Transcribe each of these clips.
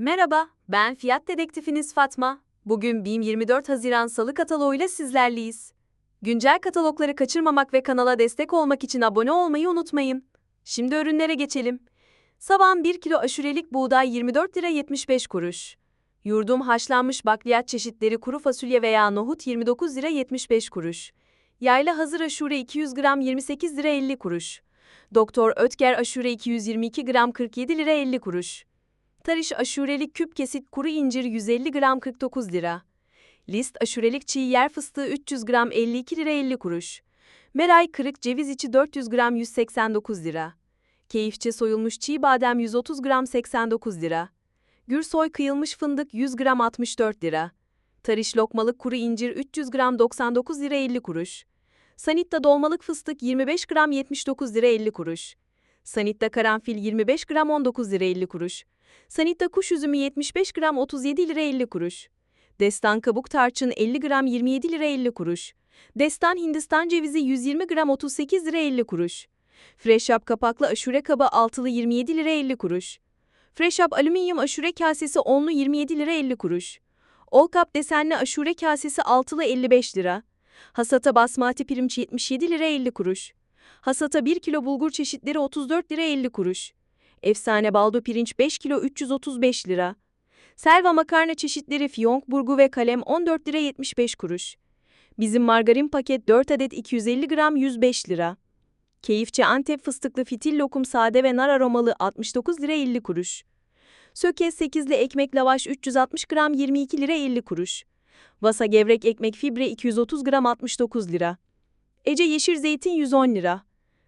Merhaba, ben Fiyat Dedektifiniz Fatma. Bugün BİM 24 Haziran Salı kataloğuyla sizlerleyiz. Güncel katalogları kaçırmamak ve kanala destek olmak için abone olmayı unutmayın. Şimdi ürünlere geçelim. Saban 1 kilo aşurelik buğday 24 lira 75 kuruş. Yurdum haşlanmış bakliyat çeşitleri kuru fasulye veya nohut 29 lira 75 kuruş. Yayla hazır aşure 200 gram 28 lira 50 kuruş. Doktor Ötker aşure 222 gram 47 lira 50 kuruş. Tariş aşurelik küp kesit kuru incir 150 gram 49 lira. List aşurelik çiğ yer fıstığı 300 gram 52 lira 50 kuruş. Meray kırık ceviz içi 400 gram 189 lira. Keyifçe soyulmuş çiğ badem 130 gram 89 lira. Gürsoy kıyılmış fındık 100 gram 64 lira. Tariş lokmalık kuru incir 300 gram 99 lira 50 kuruş. Sanitta dolmalık fıstık 25 gram 79 lira 50 kuruş. Sanitta karanfil 25 gram 19 lira 50 kuruş. Sanitta kuş üzümü 75 gram 37 lira 50 kuruş. Destan kabuk tarçın 50 gram 27 lira 50 kuruş. Destan Hindistan cevizi 120 gram 38 lira 50 kuruş. Fresh Up kapaklı aşure kabı altılı 27 lira 50 kuruş. Fresh Up alüminyum aşure kasesi onlu 27 lira 50 kuruş. All Cup desenli aşure kasesi altılı 55 lira. Hasata basmati pirinç 77 lira 50 kuruş. Hasata 1 kilo bulgur çeşitleri 34 lira 50 kuruş. Efsane baldo pirinç 5 kilo 335 lira. Selva makarna çeşitleri fiyonk burgu ve kalem 14 lira 75 kuruş. Bizim margarin paket 4 adet 250 gram 105 lira. Keyifçe Antep fıstıklı fitil lokum sade ve nar aromalı 69 lira 50 kuruş. Sökez 8'li ekmek lavaş 360 gram 22 lira 50 kuruş. Vasa gevrek ekmek fibre 230 gram 69 lira. Ece yeşil zeytin 110 lira.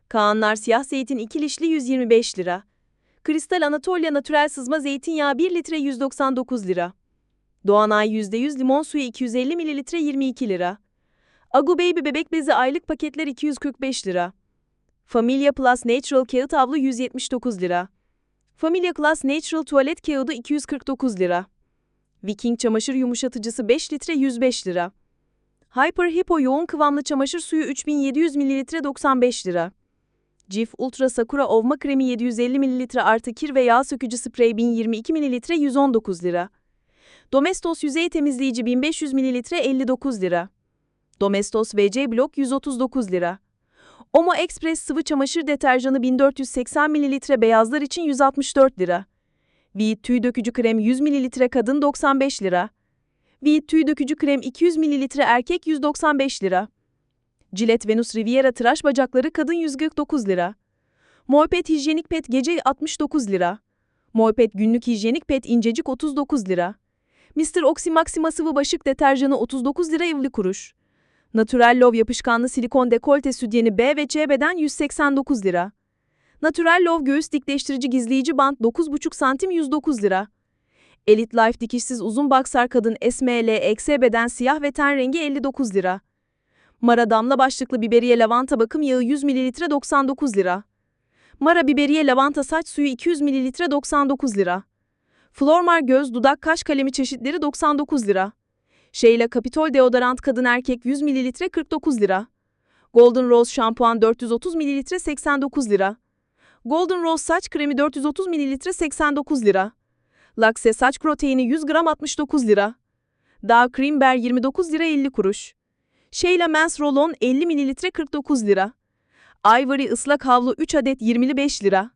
Kaanlar siyah zeytin 2 lişli 125 lira. Kristal Anatolia Natürel Sızma Zeytinyağı 1 litre 199 lira. Doğanay %100 limon suyu 250 mililitre 22 lira. Agu Baby bebek bezi aylık paketler 245 lira. Familia Plus Natural kağıt havlu 179 lira. Familia Plus Natural tuvalet kağıdı 249 lira. Viking çamaşır yumuşatıcısı 5 litre 105 lira. Hyper Hippo yoğun kıvamlı çamaşır suyu 3700 mililitre 95 lira. Cif Ultra Sakura Ovma Kremi 750 ml artı kir ve yağ sökücü sprey 1022 ml 119 lira. Domestos yüzey temizleyici 1500 ml 59 lira. Domestos VC Blok 139 lira. Omo Express sıvı çamaşır deterjanı 1480 ml beyazlar için 164 lira. Veet tüy dökücü krem 100 ml kadın 95 lira. Veet tüy dökücü krem 200 ml erkek 195 lira. Gillette Venus Riviera tıraş bacakları kadın 149 lira. Moepet hijyenik pet gece 69 lira. Moepet günlük hijyenik pet incecik 39 lira. Mr. Oxy Maxima sıvı başık deterjanı 39 lira 50 kuruş. Natural Love yapışkanlı silikon dekolte sütyeni B ve C beden 189 lira. Natural Love göğüs dikleştirici gizleyici bant 9,5 santim 109 lira. Elite Life dikişsiz uzun baksar kadın SML XS beden siyah ve ten rengi 59 lira. Mara damla başlıklı biberiye lavanta bakım yağı 100 ml 99 lira. Mara biberiye lavanta saç suyu 200 ml 99 lira. Flormar göz dudak kaş kalemi çeşitleri 99 lira. Sheila Capitol deodorant kadın erkek 100 ml 49 lira. Golden Rose şampuan 430 ml 89 lira. Golden Rose saç kremi 430 ml 89 lira. Lakse saç proteini 100 gram 69 lira. Dağ Cream Bear 29 lira 50 kuruş. Sheila Men's Roll-On 50 ml 49 lira. Ivory ıslak havlu 3 adet 25 lira.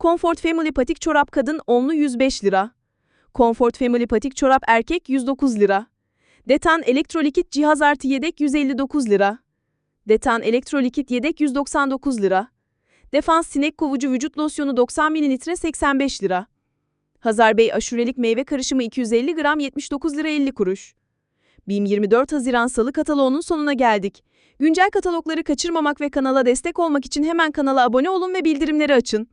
Comfort Family patik çorap kadın 10'lu 105 lira. Comfort Family patik çorap erkek 109 lira. Detan elektrolikit cihaz artı yedek 159 lira. Detan elektrolikit yedek 199 lira. Defans sinek kovucu vücut losyonu 90 ml 85 lira. Hazar Bey aşurelik meyve karışımı 250 gram 79 lira 50 kuruş. BİM 24 Haziran Salı kataloğunun sonuna geldik. Güncel katalogları kaçırmamak ve kanala destek olmak için hemen kanala abone olun ve bildirimleri açın.